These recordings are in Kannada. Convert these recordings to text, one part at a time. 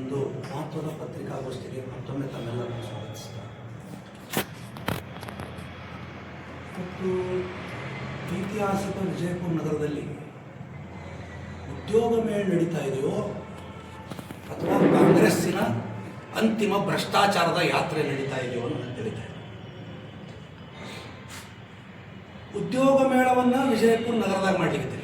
ಒಂದು ಮಹತ್ವದ ಪತ್ರಿಕಾಗೋಷ್ಠಿಗೆ ಮತ್ತೊಮ್ಮೆ ತಮ್ಮೆಲ್ಲರನ್ನು ಸ್ವಾಗತಿಸ್ತಾರೆ ಮತ್ತು ಐತಿಹಾಸಿಕ ವಿಜಯಪುರ ನಗರದಲ್ಲಿ ಉದ್ಯೋಗ ಮೇಳ ನಡೀತಾ ಇದೆಯೋ ಅಥವಾ ಕಾಂಗ್ರೆಸ್ಸಿನ ಅಂತಿಮ ಭ್ರಷ್ಟಾಚಾರದ ಯಾತ್ರೆ ನಡೀತಾ ಇದೆಯೋ ನನಗೆ ತಿಳಿದೆ ಉದ್ಯೋಗ ಮೇಳವನ್ನು ವಿಜಯಪುರ ನಗರದಾಗ ಮಾಡ್ಲಿಕ್ಕೆ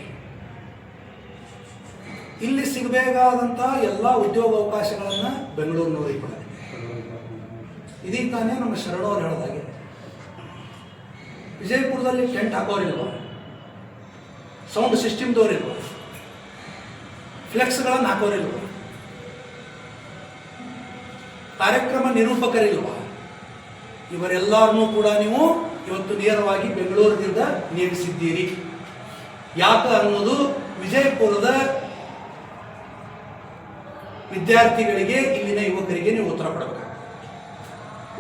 ಇಲ್ಲಿ ಸಿಗಬೇಕಾದಂತಹ ಎಲ್ಲ ಉದ್ಯೋಗ ಅವಕಾಶಗಳನ್ನು ಬೆಂಗಳೂರಿನವರಿಗೆ ಕೊಡಬೇಕು ಇದೀಗ ತಾನೇ ನಮ್ಮ ಶರಣವರು ಹೇಳಿದಾಗೆ. ವಿಜಯಪುರದಲ್ಲಿ ಟೆಂಟ್ ಹಾಕೋರಿಲ್ವ? ಸೌಂಡ್ ಸಿಸ್ಟಮ್ದವ್ರಿಲ್ವ ಫ್ಲೆಕ್ಸ್ಗಳನ್ನು ಹಾಕೋರಿಲ್ವ? ಕಾರ್ಯಕ್ರಮ ನಿರೂಪಕರಿಲ್ವ? ಇವರೆಲ್ಲರನ್ನೂ ಕೂಡ ನೀವು ಇವತ್ತು ನೇರವಾಗಿ ಬೆಂಗಳೂರಿನಿಂದ ನೇಮಿಸಿದ್ದೀರಿ. ಯಾಕ ಅನ್ನೋದು ವಿಜಯಪುರದ ವಿದ್ಯಾರ್ಥಿಗಳಿಗೆ ಇಲ್ಲಿನ ಯುವಕರಿಗೆ ನೀವು ಉತ್ತರ ಕೊಡಬೇಕು.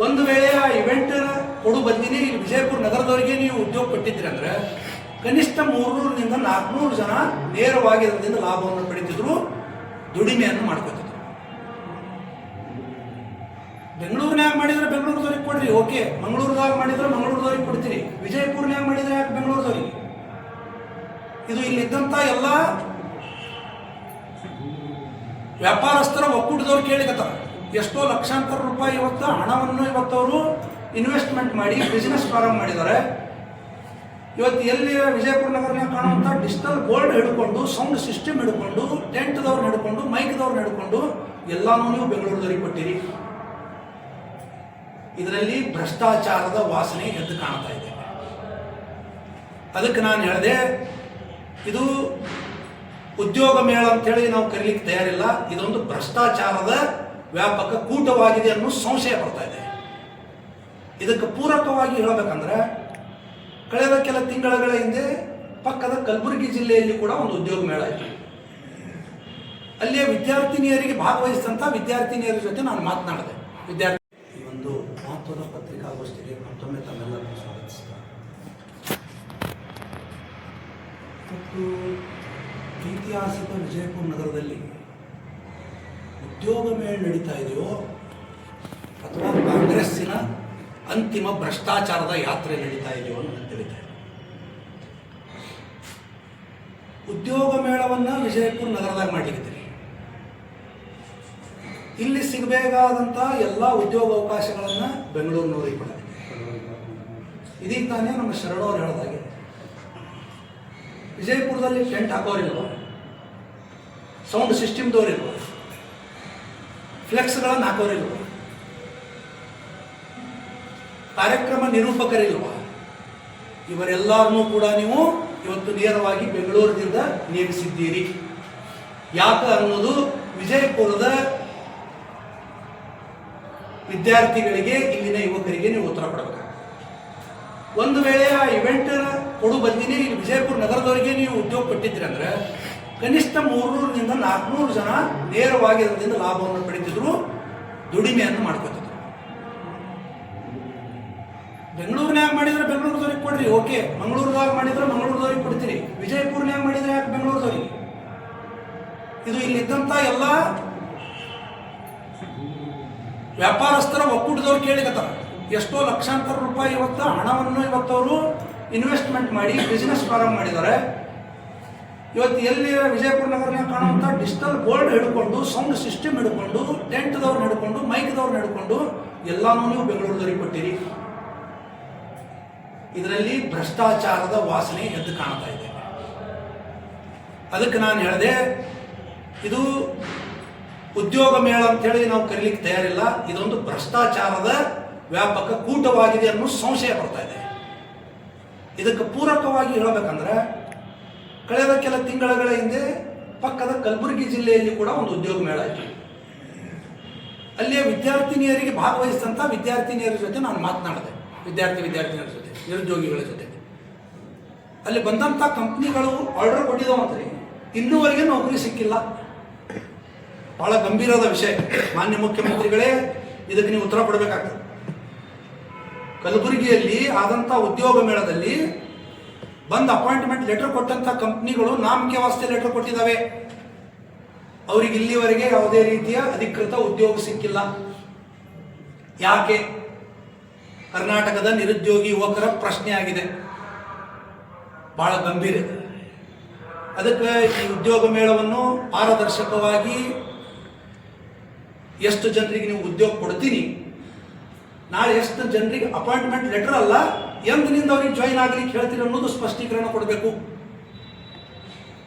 ಒಂದು ವೇಳೆ ಆ ಇವೆಂಟ್ ಕೊಡು ಬಂದಿನಿ ಇಲ್ಲಿ ವಿಜಯಪುರ ನಗರದವರಿಗೆ ನೀವು ಉದ್ಯೋಗ ಕೊಟ್ಟಿದ್ರಿ ಅಂದ್ರೆ ಕನಿಷ್ಠ ಮೂರ್ನೂರರಿಂದ ನಾಲ್ಕುನೂರು ಜನ ನೇರವಾಗಿ ಅದರಿಂದ ಲಾಭವನ್ನು ಪಡಿತಿದ್ರು, ದುಡಿಮೆಯನ್ನು ಮಾಡ್ಕೋತಿದ್ರು. ಬೆಂಗಳೂರಿನಾಗ ಮಾಡಿದ್ರೆ? ಬೆಂಗಳೂರದವ್ರಿಗೆ ಕೊಡ್ರಿ. ಓಕೆ ಮಂಗಳೂರದಾಗ ಮಾಡಿದ್ರೆ ಮಂಗಳೂರದವ್ರಿಗೆ ಕೊಡ್ತೀರಿ ವಿಜಯಪುರ್ನ್ಯಾಗ ಮಾಡಿದ್ರೆ ಯಾಕೆ ಬೆಂಗಳೂರದವ್ರಿಗೆ? ಇದು ಇಲ್ಲಿದ್ದಂಥ ಎಲ್ಲ ವ್ಯಾಪಾರಸ್ಥರ ಒಕ್ಕೂಟದವ್ರು ಕೇಳಿಕತ್ತಾರ. ಎಷ್ಟೋ ಲಕ್ಷಾಂತರ ರೂಪಾಯಿ ಇವತ್ತು ಹಣವನ್ನು ಇವತ್ತವರು ಇನ್ವೆಸ್ಟ್ಮೆಂಟ್ ಮಾಡಿ ಬಿಸ್ನೆಸ್ ಪ್ರಾರಂಭ ಮಾಡಿದ್ದಾರೆ. ಇವತ್ತು ಎಲ್ಲಿ ವಿಜಯಪುರ ನಗರನಾಗ ಕಾಣುವಂಥ ಡಿಜಿಟಲ್ ಬೋರ್ಡ್ ಹಿಡ್ಕೊಂಡು ಸೌಂಡ್ ಸಿಸ್ಟಮ್ ಹಿಡ್ಕೊಂಡು ಟೆಂಟ್ದವ್ರು ಹಿಡ್ಕೊಂಡು ಮೈಕ್ದವ್ರು ಹಿಡ್ಕೊಂಡು, ಎಲ್ಲಾನು ನೀವು ಬೆಂಗಳೂರದವ್ರಿಗೆ ಕೊಟ್ಟಿರಿ. ಇದರಲ್ಲಿ ಭ್ರಷ್ಟಾಚಾರದ ವಾಸನೆ ಎದ್ದು ಕಾಣ್ತಾ ಇದೆ. ಅದಕ್ಕೆ ನಾನು ಹೇಳಿದೆ, ಇದು ಉದ್ಯೋಗ ಮೇಳ ಅಂತೇಳಿ ನಾವು ಕರೀಲಿಕ್ಕೆ ತಯಾರಿಲ್ಲ. ಇದೊಂದು ಭ್ರಷ್ಟಾಚಾರದ ವ್ಯಾಪಕ ಕೂಟವಾಗಿದೆ ಅನ್ನೋ ಸಂಶಯ ಬರ್ತಾ ಇದೆ. ಇದಕ್ಕೆ ಪೂರಕವಾಗಿ ಹೇಳಬೇಕಂದ್ರೆ, ಕಳೆದ ಕೆಲ ತಿಂಗಳ ಹಿಂದೆ ಪಕ್ಕದ ಕಲಬುರಗಿ ಜಿಲ್ಲೆಯಲ್ಲಿ ಕೂಡ ಒಂದು ಉದ್ಯೋಗ ಮೇಳ ಇತ್ತು. ಅಲ್ಲಿಯ ವಿದ್ಯಾರ್ಥಿನಿಯರಿಗೆ ಭಾಗವಹಿಸಿದಂಥ ವಿದ್ಯಾರ್ಥಿನಿಯರ ಜೊತೆ ನಾನು ಮಾತನಾಡಿದೆ. ವಿದ್ಯಾರ್ಥಿ ಈ ಒಂದು ಮಹತ್ವದ ಪತ್ರಿಕಾಗೋಷ್ಠಿಗೆ ಮತ್ತೊಮ್ಮೆ ತಮ್ಮೆಲ್ಲರನ್ನು ಸ್ವಾಗತಿಸ್ತಾ ಮತ್ತು ವಿಜಯಪುರ ನಗರದಲ್ಲಿ ಉದ್ಯೋಗ ಮೇಳ ನಡೀತಾ ಇದೆಯೋ ಅಥವಾ ಕಾಂಗ್ರೆಸ್ಸಿನ ಅಂತಿಮ ಭ್ರಷ್ಟಾಚಾರದ ಯಾತ್ರೆ ನಡೀತಾ ಇದೆಯೋ ಅಂತ ತಿಳಿತಾ ಉದ್ಯೋಗ ಮೇಳವನ್ನು ವಿಜಯಪುರ ನಗರದಾಗ ಮಾಡಲಿಕ್ಕೆ ಇಲ್ಲಿ ಸಿಗಬೇಕಾದಂಥ ಎಲ್ಲ ಉದ್ಯೋಗ ಅವಕಾಶಗಳನ್ನು ಬೆಂಗಳೂರಿನವರಿಗೆ ಕೊಡಬೇಕು ಇದೀಗ ತಾನೇ ನಮ್ಮ ಶರಣವ್ರು ಹೇಳಿದಾಗೆ. ವಿಜಯಪುರದಲ್ಲಿ ಟೆಂಟ್ ಹಾಕೋರಿಲ್ವ? ಸೌಂಡ್ ಸಿಸ್ಟಮ್ದವ್ರಿಲ್ವ ಫ್ಲೆಕ್ಸ್ಗಳನ್ನು ಹಾಕೋರಿಲ್ವ ಕಾರ್ಯಕ್ರಮ ನಿರೂಪಕರಿಲ್ವ ಇವರೆಲ್ಲರನ್ನೂ ಕೂಡ ನೀವು ಇವತ್ತು ನೇರವಾಗಿ ಬೆಂಗಳೂರಿನಿಂದ ನೇಮಿಸಿದ್ದೀರಿ. ಯಾಕ ಅನ್ನೋದು ವಿಜಯಪುರದ ವಿದ್ಯಾರ್ಥಿಗಳಿಗೆ ಇಲ್ಲಿನ ಯುವಕರಿಗೆ ನೀವು ಉತ್ತರ ಕೊಡಬೇಕು ಒಂದು ವೇಳೆ ಆ ಇವೆಂಟ್ ಕೊಡು ಬಂದಿನಿ ವಿಜಯಪುರ ನಗರದವರಿಗೆ ನೀವು ಉದ್ಯೋಗ ಕೊಟ್ಟಿದ್ರಿ ಅಂದ್ರೆ ಕನಿಷ್ಠ ಮೂರ್ನೂರರಿಂದ ನಾಲ್ಕುನೂರು ಜನ ನೇರವಾಗಿ ಅದರಿಂದ ಲಾಭವನ್ನು ಪಡಿತಿದ್ರು ದುಡಿಮೆಯನ್ನು ಮಾಡ್ಕೋತಿದ್ರು. ಬೆಂಗಳೂರಿನಾಗ ಮಾಡಿದ್ರೆ? ಬೆಂಗಳೂರದವ್ರಿಗೆ ಕೊಡ್ರಿ, ಓಕೆ. ಮಂಗಳೂರದಾಗ ಮಾಡಿದ್ರೆ ಮಂಗಳೂರದವ್ರಿಗೆ ಕೊಡ್ತೀರಿ ವಿಜಯಪುರನಾಗ ಮಾಡಿದ್ರೆ ಯಾಕೆ ಬೆಂಗಳೂರದವ್ರಿಗೆ ಇದು ಇಲ್ಲಿದ್ದಂಥ ಎಲ್ಲ ವ್ಯಾಪಾರಸ್ಥರ ಒಕ್ಕೂಟದವ್ರು ಕೇಳಿಕತ್ತಾರ. ಎಷ್ಟೋ ಲಕ್ಷಾಂತರ ರೂಪಾಯಿ ಇವತ್ತು ಹಣವನ್ನು ಇವತ್ತವರು ಇನ್ವೆಸ್ಟ್ಮೆಂಟ್ ಮಾಡಿ ಬಿಸ್ನೆಸ್ ಪ್ರಾರಂಭ ಮಾಡಿದ್ದಾರೆ. ಇವತ್ತು ಎಲ್ಲಿ ವಿಜಯಪುರ ನಗರನ ಕಾಣುವಂಥ ಡಿಜಿಟಲ್ ಬೋರ್ಡ್ ಹಿಡ್ಕೊಂಡು ಸೌಂಡ್ ಸಿಸ್ಟಮ್ ಹಿಡ್ಕೊಂಡು ಟೆಂಟ್ದವ್ರನ್ನ ಹಿಡ್ಕೊಂಡು ಮೈಕ್ದವ್ರು ಹಿಡ್ಕೊಂಡು, ಎಲ್ಲಾನು ನೀವು ಬೆಂಗಳೂರದವ್ರಿಗೆ ಕೊಟ್ಟಿರಿ. ಇದರಲ್ಲಿ ಭ್ರಷ್ಟಾಚಾರದ ವಾಸನೆ ಎದ್ದು ಕಾಣ್ತಾ ಇದೆ. ಅದಕ್ಕೆ ನಾನು ಹೇಳಿದೆ, ಇದು ಉದ್ಯೋಗ ಮೇಳ ಅಂತೇಳಿ ನಾವು ಕರೀಲಿಕ್ಕೆ ತಯಾರಿಲ್ಲ. ಇದೊಂದು ಭ್ರಷ್ಟಾಚಾರದ ವ್ಯಾಪಕ ಕೂಟವಾಗಿದೆ ಅನ್ನೋ ಸಂಶಯ ಬರ್ತಾ ಇದೆ. ಇದಕ್ಕೆ ಪೂರಕವಾಗಿ ಹೇಳಬೇಕಂದ್ರೆ ಕಳೆದ ಕೆಲ ತಿಂಗಳ ಹಿಂದೆ ಪಕ್ಕದ ಕಲಬುರಗಿ ಜಿಲ್ಲೆಯಲ್ಲಿ ಕೂಡ ಒಂದು ಉದ್ಯೋಗ ಮೇಳ ಇತ್ತು. ಅಲ್ಲಿಯ ವಿದ್ಯಾರ್ಥಿನಿಯರಿಗೆ ಭಾಗವಹಿಸಿದಂಥ ವಿದ್ಯಾರ್ಥಿನಿಯರ ಜೊತೆ ನಾನು ಮಾತನಾಡಿದೆ. ವಿದ್ಯಾರ್ಥಿ ವಿದ್ಯಾರ್ಥಿನಿಯರ ಜೊತೆ, ನಿರುದ್ಯೋಗಿಗಳ ಜೊತೆ. ಅಲ್ಲಿ ಬಂದಂಥ ಕಂಪ್ನಿಗಳು ಆರ್ಡರ್ ಕೊಟ್ಟಿದ್ದಾವಂತ್ರಿ ಇನ್ನೂವರೆಗೆ ನೌಕರಿ ಸಿಕ್ಕಿಲ್ಲ. ಬಹಳ ಗಂಭೀರದ ವಿಷಯ. ಮಾನ್ಯ ಮುಖ್ಯಮಂತ್ರಿಗಳೇ, ಇದಕ್ಕೆ ನೀವು ಉತ್ತರ ಕೊಡಬೇಕಾಗ್ತದೆ. ಕಲಬುರಗಿಯಲ್ಲಿ ಆದಂಥ ಉದ್ಯೋಗ ಮೇಳದಲ್ಲಿ ಬಂದು ಅಪಾಯಿಂಟ್ಮೆಂಟ್ ಲೆಟರ್ ಕೊಟ್ಟಂಥ ಕಂಪ್ನಿಗಳು ನಾಮಕೆ ಲೆಟರ್ ಕೊಟ್ಟಿದ್ದಾವೆ. ಅವರಿಗೆ ಇಲ್ಲಿವರೆಗೆ ಯಾವುದೇ ರೀತಿಯ ಅಧಿಕೃತ ಉದ್ಯೋಗ ಸಿಕ್ಕಿಲ್ಲ. ಯಾಕೆ? ಕರ್ನಾಟಕದ ನಿರುದ್ಯೋಗಿ ಯುವಕರ ಪ್ರಶ್ನೆ ಆಗಿದೆ. ಬಹಳ ಗಂಭೀರ ಅದಕ್ಕೆ ಈ ಉದ್ಯೋಗ ಮೇಳವನ್ನು ಪಾರದರ್ಶಕವಾಗಿ ಎಷ್ಟು ಜನರಿಗೆ ನೀವು ಉದ್ಯೋಗ ಕೊಡ್ತೀನಿ? ನಾಳೆ ಎಷ್ಟು ಜನರಿಗೆ ಅಪಾಯಿಂಟ್ಮೆಂಟ್ ಲೆಟರ್ ಅಲ್ಲ ಎಂದಿನಿಂದ ಅವ್ರಿಗೆ ಜಾಯಿನ್ ಆಗ್ಲಿಕ್ಕೆ ಹೇಳ್ತೀರಿ ಅನ್ನೋದು ಸ್ಪಷ್ಟೀಕರಣ ಕೊಡಬೇಕು.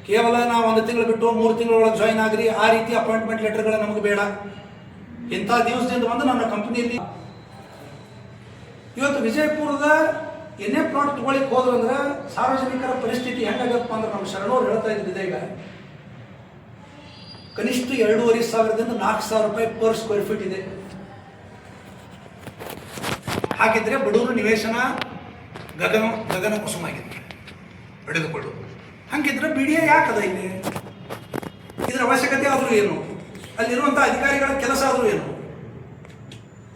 ಕೇವಲ ನಾವು ಒಂದು ತಿಂಗಳು ಬಿಟ್ಟು ಮೂರು ತಿಂಗಳೊಳಗೆ ಜಾಯಿನ್ ಆಗ್ರಿ, ಆ ರೀತಿ ಅಪಾಯಿಂಟ್ಮೆಂಟ್ ಲೆಟರ್ಗಳು ನಮಗೆ ಬೇಡ. ಇಂಥ ದಿವಸದಿಂದ ಬಂದು ನನ್ನ ಕಂಪನಿಯಲ್ಲಿ ಇವತ್ತು ವಿಜಯಪುರದ ಏನೇ ಪ್ಲಾಟ್ ತಗೊಳ್ಳಿಕ್ಕೆ ಹೋದ್ರು ಅಂದ್ರೆ ಸಾರ್ವಜನಿಕರ ಪರಿಸ್ಥಿತಿ ಹೆಂಗಾಗಪ್ಪ ಅಂದ್ರೆ ನಮ್ಮ ಶರಣವ್ರು ಹೇಳ್ತಾ ಇದ್ದಿದೆ ಈಗ. ಕನಿಷ್ಠ ಎರಡೂವರೆ ಸಾವಿರದಿಂದ ನಾಲ್ಕು ಸಾವಿರ ರೂಪಾಯಿ ಪರ್ ಸ್ಕ್ವೇರ್ ಫೀಟ್ ಇದೆ. ಹಾಗಿದ್ರೆ ಬಡವರು ನಿವೇಶನ ಗಗನ ಗಗನ ಕುಸುಮಾಗಿದೆ ಪಡೆದುಕೊಳ್ಳು ಹಂಗಿದ್ರೆ ಎ ಯಾಕದ ಇಲ್ಲಿ? ಇದರ ಅವಶ್ಯಕತೆ ಆದರೂ ಏನು? ಅಲ್ಲಿರುವಂಥ ಅಧಿಕಾರಿಗಳ ಕೆಲಸ ಆದರೂ ಏನು?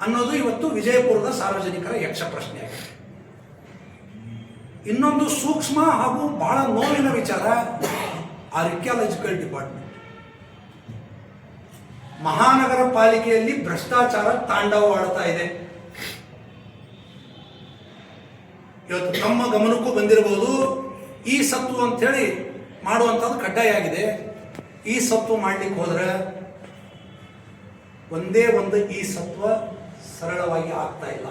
ಅನ್ನೋದು ಇವತ್ತು ವಿಜಯಪುರದ ಸಾರ್ವಜನಿಕರ ಯಕ್ಷ ಪ್ರಶ್ನೆಯಾಗಿದೆ ಇನ್ನೊಂದು ಸೂಕ್ಷ್ಮ ಹಾಗೂ ಬಹಳ ನೋವಿನ ವಿಚಾರ ಆರ್ಕಿಯಾಲಜಿಕಲ್ ಡಿಪಾರ್ಟ್ಮೆಂಟ್ ಮಹಾನಗರ ಪಾಲಿಕೆಯಲ್ಲಿ ಭ್ರಷ್ಟಾಚಾರ ತಾಂಡವವಾಡ್ತಾ ಇದೆ. ಇವತ್ತು ನಮ್ಮ ಗಮನಕ್ಕೂ ಬಂದಿರಬಹುದು ಈ ಸತ್ತು ಅಂತೇಳಿ ಮಾಡುವಂಥದ್ದು ಕಡ್ಡಾಯ ಆಗಿದೆ. ಈ ಸತ್ತು ಮಾಡ್ಲಿಕ್ಕೆ ಹೋದ್ರೆ ಒಂದೇ ಒಂದು ಈ ಸತ್ವ ಸರಳವಾಗಿ ಆಗ್ತಾ ಇಲ್ಲ.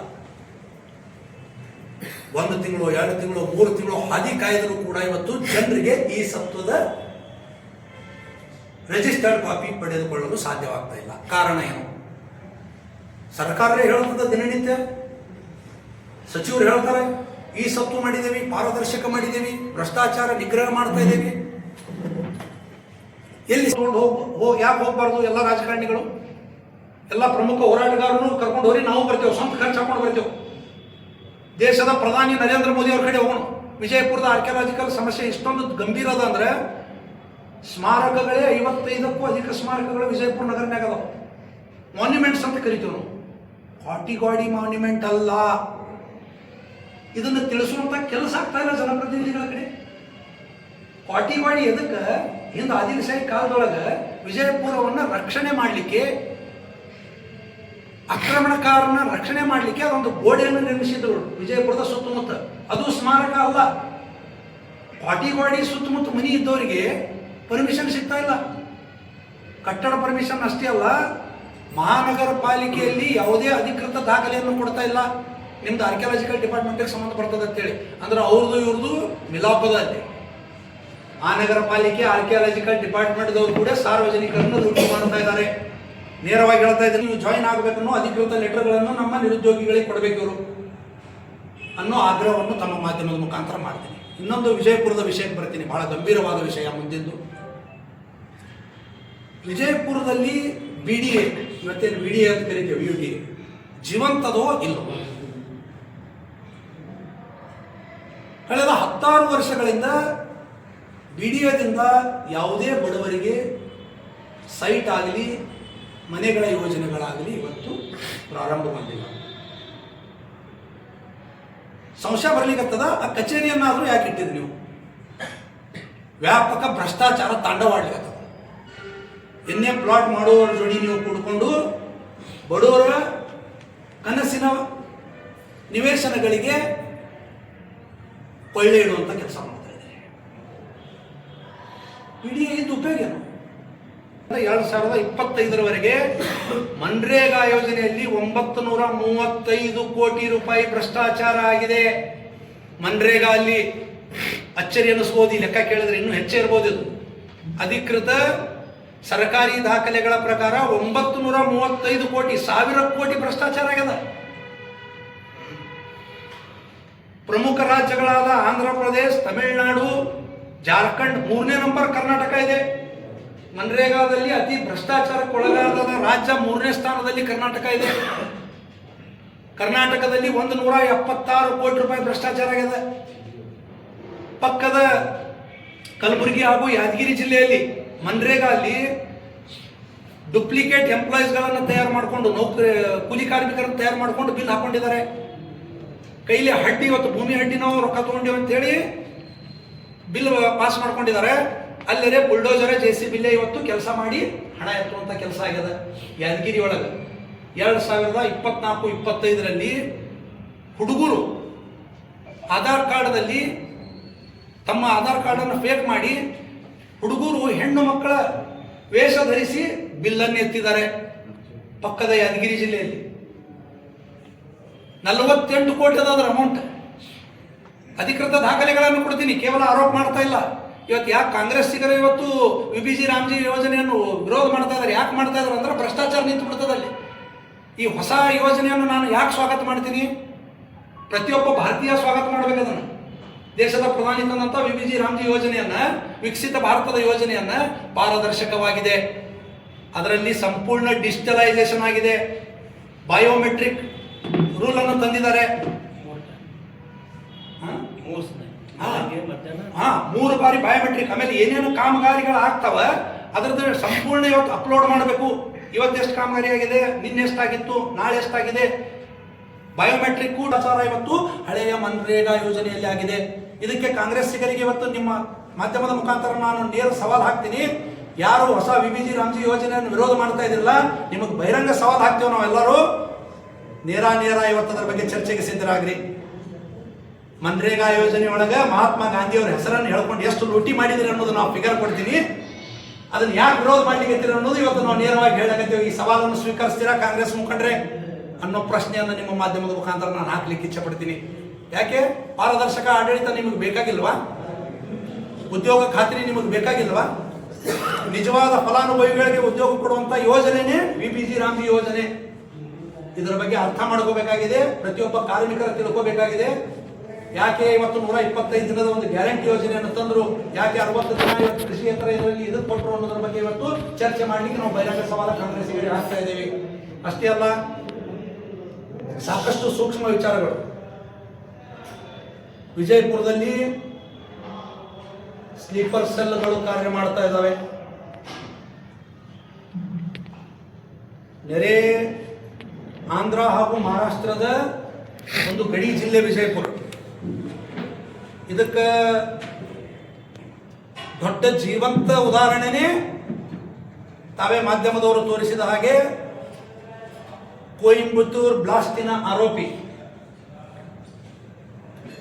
ಒಂದು ತಿಂಗಳು, ಎರಡು ತಿಂಗಳು, ಮೂರು ತಿಂಗಳು ಹಾದಿ ಕಾಯ್ದರೂ ಕೂಡ ಇವತ್ತು ಜನರಿಗೆ ಈ ಸತ್ವದ ರಿಜಿಸ್ಟರ್ಡ್ ಕಾಪಿ ಪಡೆದುಕೊಳ್ಳಲು ಸಾಧ್ಯವಾಗ್ತಾ ಇಲ್ಲ. ಕಾರಣ ಏನು? ಸರ್ಕಾರವೇ ಹೇಳುತ್ತದೆ ದಿನನಿತ್ಯ? ಸಚಿವರು ಹೇಳ್ತಾರೆ ಈ ಸತ್ತು ಮಾಡಿದ್ದೇವೆ, ಪಾರದರ್ಶಕ ಮಾಡಿದ್ದೇವೆ, ಭ್ರಷ್ಟಾಚಾರ ನಿಗ್ರಹ ಮಾಡ್ತಾ ಇದ್ದೇವೆ. ಎಲ್ಲಿ ಹೋಗಿ ಯಾಕೆ ಹೋಗ್ಬಾರ್ದು ಎಲ್ಲ ರಾಜಕಾರಣಿಗಳು? ಎಲ್ಲ ಪ್ರಮುಖ ಹೋರಾಟಗಾರರು ಕರ್ಕೊಂಡು ಹೋಗಿ ನಾವು ಬರ್ತೇವೆ, ಸ್ವಂತ ಖರ್ಚು ಹಾಕೊಂಡು ಬರ್ತೇವೆ. ದೇಶದ ಪ್ರಧಾನಿ ನರೇಂದ್ರ ಮೋದಿ ಅವ್ರ ಕಡೆ ಹೋಗೋಣ. ವಿಜಯಪುರದ ಆರ್ಕಿಯಾಲಜಿಕಲ್ ಸಮಸ್ಯೆ ಇಷ್ಟೊಂದು ಗಂಭೀರ ಅದ ಅಂದ್ರೆ, ಸ್ಮಾರಕಗಳೇ ಐವತ್ತೈದಕ್ಕೂ ಅಧಿಕ ಸ್ಮಾರಕಗಳು ವಿಜಯಪುರ ನಗರನಾಗ ಅದಾವ. ಮಾನ್ಯುಮೆಂಟ್ಸ್ ಅಂತ ಕರಿತೀವಿ ನಾವು. ಕಾಟಿಗಾಡಿ ಮಾನ್ಯುಮೆಂಟ್ ಅಲ್ಲ. ಇದನ್ನು ತಿಳಿಸುವಂತ ಕೆಲಸ ಆಗ್ತಾ ಇಲ್ಲ ಜನಪ್ರತಿನಿಧಿಗಳ ಕಡೆ. ಕಾಟಿಗಾಡಿ ಎದಕ್ಕೆ ಹಿಂದೆ ಆದಿಲ್ಶಾಹಿ ಕಾಲದೊಳಗೆ ವಿಜಯಪುರವನ್ನು ರಕ್ಷಣೆ ಮಾಡಲಿಕ್ಕೆ ಆಕ್ರಮಣಕಾರನ ರಕ್ಷಣೆ ಮಾಡಲಿಕ್ಕೆ ಅದೊಂದು ಗೋಡೆಯನ್ನು ನಿರ್ಮಿಸಿದ್ರು ವಿಜಯಪುರದ ಸುತ್ತಮುತ್ತ. ಅದು ಸ್ಮಾರಕ ಅಲ್ಲ. ಪಾಟಿಗೋಡಿ ಸುತ್ತಮುತ್ತ ಮನಿ ಇದ್ದವರಿಗೆ ಪರ್ಮಿಷನ್ ಸಿಗ್ತಾ ಇಲ್ಲ. ಕಟ್ಟಡ ಪರ್ಮಿಷನ್ ಅಷ್ಟೇ ಅಲ್ಲ, ಮಹಾನಗರ ಪಾಲಿಕೆಯಲ್ಲಿ ಯಾವುದೇ ಅಧಿಕೃತ ದಾಖಲೆಯನ್ನು ಕೊಡ್ತಾ ಇಲ್ಲ. ನಿಮ್ದು ಆರ್ಕಿಯಾಲಜಿಕಲ್ ಡಿಪಾರ್ಟ್ಮೆಂಟ್ಗೆ ಸಂಬಂಧಪಡ್ತದೆ ಅಂತೇಳಿ. ಅಂದ್ರೆ ಅವ್ರದ್ದು ಇವ್ರದ್ದು ಮಿಲಾಪದ ಅಲ್ಲಿ ಮಹಾನಗರ ಪಾಲಿಕೆ ಆರ್ಕಿಯಾಲಜಿಕಲ್ ಡಿಪಾರ್ಟ್ಮೆಂಟ್ದವರು ಕೂಡ ಸಾರ್ವಜನಿಕರನ್ನು ಲೂಟಿ ಮಾಡ್ತಾ ಇದ್ದಾರೆ. ನೇರವಾಗಿ ಹೇಳ್ತಾ ಇದ್ದಾರೆ ನೀವು ಜಾಯಿನ್ ಆಗಬೇಕನ್ನೋ ಅಧಿಕೃತ ಲೆಟರ್ಗಳನ್ನು ನಮ್ಮ ನಿರುದ್ಯೋಗಿಗಳಿಗೆ ಕೊಡಬೇಕು ಇವರು. ಅನ್ನೋ ಆಗ್ರಹವನ್ನು ತಮ್ಮ ಮಾಧ್ಯಮದ ಮುಖಾಂತರ ಮಾಡ್ತೀನಿ. ಇನ್ನೊಂದು ವಿಜಯಪುರದ ವಿಷಯಕ್ಕೆ ಬರ್ತೀನಿ. ಬಹಳ ಗಂಭೀರವಾದ ವಿಷಯ ಮುಂದಿದ್ದು. ವಿಜಯಪುರದಲ್ಲಿ ಬಿ ಡಿ ಎ ಇವತ್ತೇನು ಡಿ ಎ ಅಂತ ಕರಿತೀವಿ ಯು ಡಿ ಎ ಜೀವಂತದೋ ಇಲ್ಲವೋ ಕಳೆದ ಹತ್ತಾರು ವರ್ಷಗಳಿಂದ ಬಿಡಿಯೋದಿಂದ ಯಾವುದೇ ಬಡವರಿಗೆ ಸೈಟ್ ಆಗಲಿ, ಮನೆಗಳ ಯೋಜನೆಗಳಾಗಲಿ ಇವತ್ತು ಪ್ರಾರಂಭಗೊಂಡಿಲ್ಲ ಸಂಶಯ ಬರ್ಲಿಕ್ಕತ್ತದ ಆ ಕಚೇರಿಯನ್ನಾದರೂ ಯಾಕೆ ಇಟ್ಟಿದ್ರಿ ನೀವು? ವ್ಯಾಪಕ ಭ್ರಷ್ಟಾಚಾರ ತಾಂಡವಾಡ್ಲಿಕ್ಕತ್ತದ ಎನ್ನೇ ಪ್ಲಾಟ್ ಮಾಡುವವರ ಜೋಡಿ ನೀವು ಕೂಡ್ಕೊಂಡು ಬಡವರ ಕನಸಿನ ನಿವೇಶನಗಳಿಗೆ ಕೊಳ್ಳೆ ಅಂತ ಕೆಲಸ ಮಾಡ್ತಾ ಇದ್ದಾರೆ. ಇಡೀ ಇದು ಉಪಯೋಗ ಏನು? ಎರಡು ಸಾವಿರದ ಇಪ್ಪತ್ತೈದರವರೆಗೆ ಮನ್ರೇಗಾ ಯೋಜನೆಯಲ್ಲಿ ಒಂಬತ್ತು ನೂರ ಮೂವತ್ತೈದು ಕೋಟಿ ರೂಪಾಯಿ ಭ್ರಷ್ಟಾಚಾರ ಆಗಿದೆ. ಮನ್ರೇಗಾ ಅಲ್ಲಿ ಅಚ್ಚರಿ ಅನ್ನಿಸ್ಬೋದು ಲೆಕ್ಕ ಕೇಳಿದ್ರೆ ಇನ್ನೂ ಹೆಚ್ಚೇ ಇರ್ಬೋದು ಇದು ಅಧಿಕೃತ ಸರ್ಕಾರಿ ದಾಖಲೆಗಳ ಪ್ರಕಾರ ಒಂಬತ್ತು ನೂರ ಮೂವತ್ತೈದು ಕೋಟಿ, ಸಾವಿರ ಕೋಟಿ ಭ್ರಷ್ಟಾಚಾರ ಆಗ್ಯದ. ಪ್ರಮುಖ ರಾಜ್ಯಗಳಾದ ಆಂಧ್ರ ಪ್ರದೇಶ್, ತಮಿಳುನಾಡು, ಜಾರ್ಖಂಡ್ ಮೂರನೇ ನಂಬರ್ ಕರ್ನಾಟಕ ಇದೆ. ಮನ್ರೇಗಾದಲ್ಲಿ ಅತಿ ಭ್ರಷ್ಟಾಚಾರಕ್ಕೊಳಗಾದ ರಾಜ್ಯ ಮೂರನೇ ಸ್ಥಾನದಲ್ಲಿ ಕರ್ನಾಟಕ ಇದೆ. ಕರ್ನಾಟಕದಲ್ಲಿ ಒಂದು ನೂರ ಎಪ್ಪತ್ತಾರು ಕೋಟಿ ರೂಪಾಯಿ ಭ್ರಷ್ಟಾಚಾರ ಆಗಿದೆ. ಪಕ್ಕದ ಕಲಬುರಗಿ ಹಾಗೂ ಯಾದಗಿರಿ ಜಿಲ್ಲೆಯಲ್ಲಿ ಮನ್ರೇಗಾ ಅಲ್ಲಿ ಡುಪ್ಲಿಕೇಟ್ ಎಂಪ್ಲಾಯೀಸ್ಗಳನ್ನು ತಯಾರು ಮಾಡಿಕೊಂಡು ನೌಕರಿ, ಕೂಲಿ ಕಾರ್ಮಿಕರನ್ನು ತಯಾರು ಮಾಡಿಕೊಂಡು ಬಿಲ್ ಹಾಕೊಂಡಿದ್ದಾರೆ. ಕೈಲಿ ಹಡ್ಡಿ ಇವತ್ತು ಭೂಮಿ ಹಡ್ಡಿ ನಾವು ರೊಕ್ಕ ತಗೊಂಡಿವಿ ಅಂತೇಳಿ ಬಿಲ್ ಪಾಸ್ ಮಾಡ್ಕೊಂಡಿದ್ದಾರೆ. ಅಲ್ಲದೆ ಬುಲ್ಡೋಜರೇ ಜೆ ಸಿ ಬಿಲ್ಲೇ ಇವತ್ತು ಕೆಲಸ ಮಾಡಿ ಹಣ ಎತ್ತುವಂಥ ಕೆಲಸ ಆಗ್ಯದ. ಯಾದಗಿರಿ ಒಳಗೆ. ಎರಡು ಸಾವಿರದ ಇಪ್ಪತ್ನಾಲ್ಕು, ಇಪ್ಪತ್ತೈದರಲ್ಲಿ ಹುಡುಗರು ಆಧಾರ್ ಕಾರ್ಡ್ದಲ್ಲಿ ತಮ್ಮ ಆಧಾರ್ ಕಾರ್ಡನ್ನು ಫೇಕ್ ಮಾಡಿ ಹುಡುಗರು ಹೆಣ್ಣು ಮಕ್ಕಳ ವೇಷ ಧರಿಸಿ ಬಿಲ್ಲನ್ನು ಎತ್ತಿದ್ದಾರೆ. ಪಕ್ಕದ ಯಾದಗಿರಿ ಜಿಲ್ಲೆಯಲ್ಲಿ. ನಲವತ್ತೆಂಟು ಕೋಟಿ ಅದ ಅದರ ಅಮೌಂಟ್ ಅಧಿಕೃತ ದಾಖಲೆಗಳನ್ನು ಕೊಡ್ತೀನಿ, ಕೇವಲ ಆರೋಪ ಮಾಡ್ತಾ ಇಲ್ಲ. ಇವತ್ತು ಯಾಕೆ ಕಾಂಗ್ರೆಸ್ಸಿಗರು ಇವತ್ತು ವಿ ಬಿ ಜಿ ರಾಮ್ಜಿ ಯೋಜನೆಯನ್ನು ವಿರೋಧ ಮಾಡ್ತಾ ಇದ್ದಾರೆ ಯಾಕೆ ಮಾಡ್ತಾ ಇದ್ದಾರೆ ಅಂದ್ರೆ ಭ್ರಷ್ಟಾಚಾರ ನಿಂತು ಬಿಡ್ತದಲ್ಲಿ ಈ ಹೊಸ ಯೋಜನೆಯನ್ನು ನಾನು ಯಾಕೆ ಸ್ವಾಗತ ಮಾಡ್ತೀನಿ? ಪ್ರತಿಯೊಬ್ಬ ಭಾರತೀಯ ಸ್ವಾಗತ ಮಾಡಬೇಕು ಅದನ್ನು. ದೇಶದ ಪ್ರಧಾನಿ ತಂದಂಥ ವಿ ಬಿ ಜಿ ರಾಮ್ಜಿ ಯೋಜನೆಯನ್ನ, ವಿಕಸಿತ ಭಾರತದ ಯೋಜನೆಯನ್ನ ಪಾರದರ್ಶಕವಾಗಿದೆ. ಅದರಲ್ಲಿ ಸಂಪೂರ್ಣ ಡಿಜಿಟಲೈಸೇಷನ್ ಆಗಿದೆ. ಬಯೋಮೆಟ್ರಿಕ್ ರೂಲ್ ಅನ್ನು ತಂದಿದ್ದಾರೆ. ಹಾ? ಹಾ. ಹಾ ಮೂರು ಬಾರಿ ಬಯೋಮೆಟ್ರಿಕ್ ಆಮೇಲೆ ಏನೇನು ಕಾಮಗಾರಿಗಳು ಆಗ್ತಾವ ಅದ್ರದ್ದು ಸಂಪೂರ್ಣ ಇವತ್ತು ಅಪ್ಲೋಡ್ ಮಾಡಬೇಕು. ಇವತ್ತು ಎಷ್ಟು ಕಾಮಗಾರಿ ಆಗಿದೆ ನಿನ್ನೆ ಎಷ್ಟಾಗಿತ್ತು ನಾಳೆ ಎಷ್ಟಾಗಿದೆ? ಬಯೋಮೆಟ್ರಿಕ್ ಕೂಡ ಸಾರ ಇವತ್ತು ಹಳೆಯ ಮನ್ರೇಗಾ ಯೋಜನೆಯಲ್ಲಿ ಆಗಿದೆ. ಇದಕ್ಕೆ ಕಾಂಗ್ರೆಸ್ಸಿಗರಿಗೆ ಇವತ್ತು ನಿಮ್ಮ ಮಾಧ್ಯಮದ ಮುಖಾಂತರ ನಾನು ನೇರ ಸವಾಲು ಹಾಕ್ತೀನಿ. ಯಾರು ಹೊಸ ವಿ ಬಿ ಜಿ ರಾಮ್ಜಿ ಯೋಜನೆಯನ್ನು ವಿರೋಧ ಮಾಡ್ತಾ ಇದ್ದಿಲ್ಲ ನಿಮಗೆ ಬಹಿರಂಗ ಸವಾಲು ಹಾಕ್ತೇವೆ ನಾವೆಲ್ಲರೂ. ನೇರ ನೇರ ಇವತ್ತು ಅದರ ಬಗ್ಗೆ ಚರ್ಚೆಗೆ ಸಿದ್ಧರಾಗ್ರಿ. ಮನ್ರೇಗಾ ಯೋಜನೆ ಒಳಗೆ ಮಹಾತ್ಮ ಗಾಂಧಿ ಅವರ ಹೆಸರನ್ನು ಹೇಳ್ಕೊಂಡು ಎಷ್ಟು ಲೂಟಿ ಮಾಡಿದ್ರಿ ಅನ್ನೋದು ನಾವು ಫಿಗರ್ ಕೊಡ್ತೀನಿ. ಅದನ್ನ ಯಾಕೆ ವಿರೋಧ ಮಾಡ್ಲಿಕ್ಕೆ ಅನ್ನೋದು ಇವತ್ತು ನಾವು ನೇರವಾಗಿ ಹೇಳಕತ್ತೀವಿ. ಈ ಸವಾಲನ್ನು ಸ್ವೀಕರಿಸ್ತೀರಾ ಕಾಂಗ್ರೆಸ್ ಮುಖಂಡ್ರೆ ಅನ್ನೋ ಪ್ರಶ್ನೆಯನ್ನು ನಿಮ್ಮ ಮಾಧ್ಯಮದ ಮುಖಾಂತರ ನಾನು ಹಾಕ್ಲಿಕ್ಕೆ ಇಚ್ಛೆ ಪಡ್ತೀನಿ ಯಾಕೆ? ಪಾರದರ್ಶಕ ಆಡಳಿತ ನಿಮಗೆ ಬೇಕಾಗಿಲ್ವಾ? ಉದ್ಯೋಗ ಖಾತ್ರಿ ನಿಮಗೆ ಬೇಕಾಗಿಲ್ವಾ? ನಿಜವಾದ ಫಲಾನುಭವಿಗಳಿಗೆ ಉದ್ಯೋಗ ಕೊಡುವಂತ ಯೋಜನೆನೇ ವಿ ಪಿ ಜಿ ಯೋಜನೆ. ಇದರ ಬಗ್ಗೆ ಅರ್ಥ ಮಾಡ್ಕೋಬೇಕಾಗಿದೆ. ಪ್ರತಿಯೊಬ್ಬ ಕಾರ್ಮಿಕರ ತಿಳ್ಕೋಬೇಕಾಗಿದೆ. ಯಾಕೆ ಇವತ್ತು ನೂರ ಇಪ್ಪತ್ತೈದು ದಿನದ ಒಂದು ಗ್ಯಾರಂಟಿ ಯೋಜನೆಯನ್ನು ತಂದ್ರು? ಯಾಕೆ ಅರವತ್ತು ದಿನ ಇವತ್ತು ಯಂತ್ರ ಇದರಲ್ಲಿ ಇದು ಕೊಟ್ಟರು ಅನ್ನೋದ್ರ ಬಗ್ಗೆ ಇವತ್ತು ಚರ್ಚೆ ಮಾಡಲಿಕ್ಕೆ ನಾವು ಬಹಿರಂಗ ಸವಾಲ ಕಾಂಗ್ರೆಸ್ ಹಾಕ್ತಾ ಇದ್ದೀವಿ. ಅಷ್ಟೇ ಅಲ್ಲ, ಸಾಕಷ್ಟು ಸೂಕ್ಷ್ಮ ವಿಚಾರಗಳು. ವಿಜಯಪುರದಲ್ಲಿ ಸ್ಲೀಪರ್ ಸೆಲ್ಗಳು ಕಾರ್ಯ ಮಾಡ್ತಾ ಇದ್ದಾವೆ. ನೆರೆ ಆಂಧ್ರ ಹಾಗೂ ಮಹಾರಾಷ್ಟ್ರದ ಒಂದು ಗಡಿ ಜಿಲ್ಲೆ ವಿಜಯಪುರ. ಇದಕ್ಕೆ ದೊಡ್ಡ ಜೀವಂತ ಉದಾಹರಣೆನೇ ತಾವೇ ಮಾಧ್ಯಮದವರು ತೋರಿಸಿದ ಹಾಗೆ ಕೋಯಂಬತ್ತೂರ್ ಬ್ಲಾಸ್ಟಿನ ಆರೋಪಿ.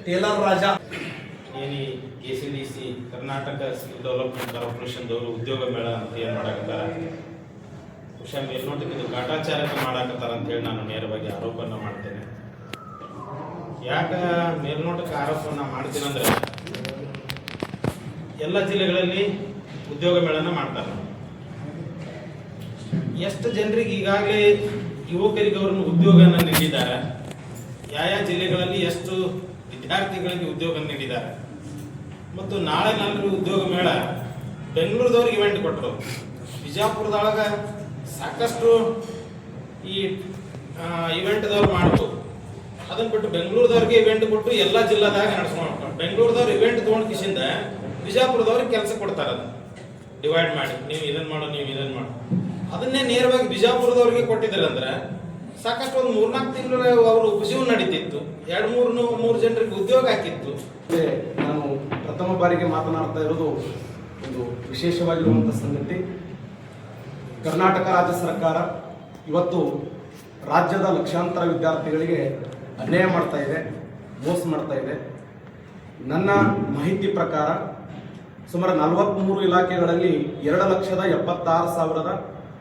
ಟೇಲರ್ ರಾಜ. ಏನಿ K C D C Karnataka skill development ಕಾರ್ಪೊರೇಷನ್ದವರು ಉದ್ಯೋಗ ಮೇಳ ಅಂತ ಏನು ಮಾಡಾಕತ್ತಾರ? ಬಹುಶಃ ಮೇಲ್ನೋಟಕ್ಕೆ ಇದು ಕಾಟಾಚಾರಕ್ಕೆ ಮಾಡಾಕತ್ತಾರ ಅಂತ ಹೇಳಿ ನಾನು ನೇರವಾಗಿ ಆರೋಪನ ಮಾಡ್ತೇನೆ. ಯಾಕೆ ಮೇಲ್ನೋಟಕ್ಕೆ ಆರೋಪನ ಮಾಡ್ತೀನಿ ಅಂದ್ರೆ ಎಲ್ಲ ಜಿಲ್ಲೆಗಳಲ್ಲಿ ಉದ್ಯೋಗ ಮೇಳನ ಮಾಡ್ತಾರೆ. ಎಷ್ಟು ಜನರಿಗೆ ಈಗಾಗಲೇ ಯುವಕರಿಗೆ ಅವ್ರನ್ನ ಉದ್ಯೋಗನ ನೀಡಿದ್ದಾರೆ, ಯಾವ ಯಾವ ಜಿಲ್ಲೆಗಳಲ್ಲಿ ಎಷ್ಟು ವಿದ್ಯಾರ್ಥಿಗಳಿಗೆ ಉದ್ಯೋಗ ನೀಡಿದ್ದಾರೆ. ಮತ್ತು ನಾಳೆ ನಾಲ್ಕು ಉದ್ಯೋಗ ಮೇಳ ಬೆಂಗಳೂರದವ್ರಿಗೆ ಇವೆಂಟ್ ಕೊಟ್ಟರು ಬಿಜಾಪುರದೊಳಗ ಸಾಕಷ್ಟು ಈ ಇವೆಂಟ್ದವ್ರು ಮಾಡ್ತು ಅದನ್ನ ಬಿಟ್ಟು ಬೆಂಗಳೂರದವ್ರಿಗೆ ಇವೆಂಟ್ ಕೊಟ್ಟು ಎಲ್ಲ ಜಿಲ್ಲಾದಾಗ ನಡೆಸ್ಕೊಂಡು ಬೆಂಗಳೂರದವ್ರು ಇವೆಂಟ್ ತೊಗೊಂಡು ಕಿಶಿಂದ ಬಿಜಾಪುರದವ್ರಿಗೆ ಕೆಲಸ ಕೊಡ್ತಾರೆ ಅದು ಡಿವೈಡ್ ಮಾಡಿ. ನೀವು ಇದನ್ನು ಮಾಡು, ನೀವು ಇದನ್ನು ಮಾಡು. ಅದನ್ನೇ ನೇರವಾಗಿ ಬಿಜಾಪುರದವ್ರಿಗೆ ಕೊಟ್ಟಿದ್ದಾರೆ ಅಂದ್ರೆ ಸಾಕಷ್ಟು ಒಂದು ಮೂರ್ನಾಲ್ಕು ತಿಂಗಳು ಅವರು ಉಪಜೀವನ ನಡೀತಿತ್ತು. ಎರಡು ಮೂರು ಮೂರು ಜನರಿಗೆ ಉದ್ಯೋಗ ಹಾಕಿತ್ತು. ನಾನು ಪ್ರಥಮ ಬಾರಿಗೆ ಮಾತನಾಡ್ತಾ ಇರೋದು ಒಂದು ವಿಶೇಷವಾಗಿರುವಂಥ ಸಂಗತಿ. ಕರ್ನಾಟಕ ರಾಜ್ಯ ಸರ್ಕಾರ ಇವತ್ತು ರಾಜ್ಯದ ಲಕ್ಷಾಂತರ ವಿದ್ಯಾರ್ಥಿಗಳಿಗೆ ಅನ್ಯಾಯ ಮಾಡ್ತಾ ಇದೆ, ಮೋಸ ಮಾಡ್ತಾ ಇದೆ. ನನ್ನ ಮಾಹಿತಿ ಪ್ರಕಾರ ಸುಮಾರು ನಲವತ್ತ್ಮೂರು ಇಲಾಖೆಗಳಲ್ಲಿ ಎರಡು ಲಕ್ಷದ ಎಪ್ಪತ್ತಾರು ಸಾವಿರದ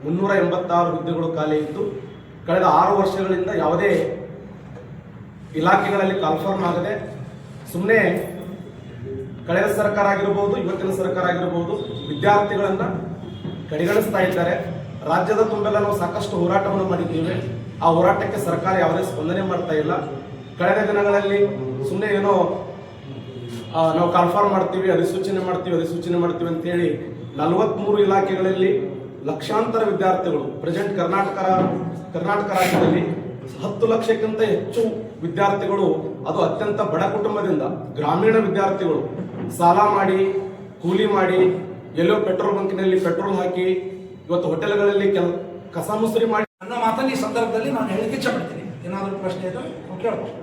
ಮುನ್ನೂರ ಎಂಬತ್ತಾರು ಹುದ್ದೆಗಳು ಖಾಲಿ ಇದ್ದು, ಕಳೆದ ಆರು ವರ್ಷಗಳಿಂದ ಯಾವುದೇ ಇಲಾಖೆಗಳಲ್ಲಿ ಕನ್ಫರ್ಮ್ ಆಗದೆ ಸುಮ್ಮನೆ ಕಳೆದ ಸರ್ಕಾರ ಆಗಿರಬಹುದು ಇವತ್ತಿನ ಸರ್ಕಾರ ಆಗಿರಬಹುದು ವಿದ್ಯಾರ್ಥಿಗಳನ್ನ ಕಡೆಗಣಿಸ್ತಾ ಇದ್ದಾರೆ. ರಾಜ್ಯದ ತುಂಬೆಲ್ಲ ನಾವು ಸಾಕಷ್ಟು ಹೋರಾಟವನ್ನು ಮಾಡಿದ್ದೇವೆ. ಆ ಹೋರಾಟಕ್ಕೆ ಸರ್ಕಾರ ಯಾವುದೇ ಸ್ಪಂದನೆ ಮಾಡ್ತಾ ಇಲ್ಲ. ಕಳೆದ ದಿನಗಳಲ್ಲಿ ಸುಮ್ಮನೆ ಏನೋ ನಾವು ಕನ್ಫರ್ಮ್ ಮಾಡ್ತೀವಿ, ಅಧಿಸೂಚನೆ ಮಾಡ್ತೀವಿ ಅಧಿಸೂಚನೆ ಮಾಡ್ತೀವಿ ಅಂತೇಳಿ ನಲವತ್ಮೂರು ಇಲಾಖೆಗಳಲ್ಲಿ ಲಕ್ಷಾಂತರ ವಿದ್ಯಾರ್ಥಿಗಳು ಪ್ರೆಸೆಂಟ್ ಕರ್ನಾಟಕ ಕರ್ನಾಟಕ ರಾಜ್ಯದಲ್ಲಿ ಹತ್ತು ಲಕ್ಷಕ್ಕಿಂತ ಹೆಚ್ಚು ವಿದ್ಯಾರ್ಥಿಗಳು, ಅದು ಅತ್ಯಂತ ಬಡ ಕುಟುಂಬದಿಂದ ಗ್ರಾಮೀಣ ವಿದ್ಯಾರ್ಥಿಗಳು ಸಾಲ ಮಾಡಿ, ಕೂಲಿ ಮಾಡಿ ಎಲ್ಲೋ ಪೆಟ್ರೋಲ್ ಬಂಕ್ನಲ್ಲಿ ಪೆಟ್ರೋಲ್ ಹಾಕಿ ಇವತ್ತು ಹೋಟೆಲ್ಗಳಲ್ಲಿ ಕೆಲ, ಕಸ ಮುಸುರಿ ಮಾಡಿ. ನನ್ನ ಮಾತನ್ನು ಈ ಸಂದರ್ಭದಲ್ಲಿ ನಾನು ಹೇಳಿಕ್ಕೆ ಇಚ್ಛಪಡ್ತೀನಿ ಏನಾದರೂ ಪ್ರಶ್ನೆ ಇದ್ದರೆ ಕೇಳ್ಬೋದು.